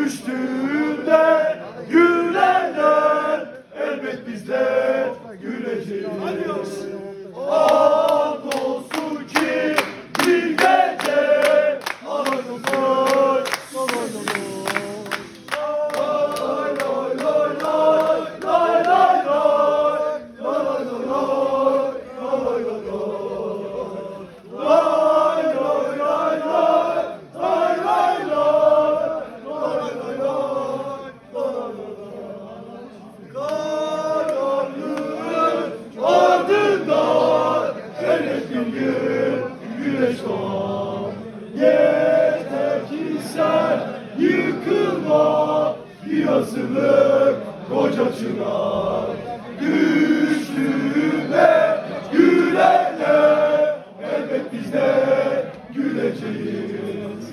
Düştüğünde gülenler elbet bizde güleceğiz. Oh. Yeter ki sen yıkılma yazılı koca çınar. Düştüğüne elbet biz de güleceğiz.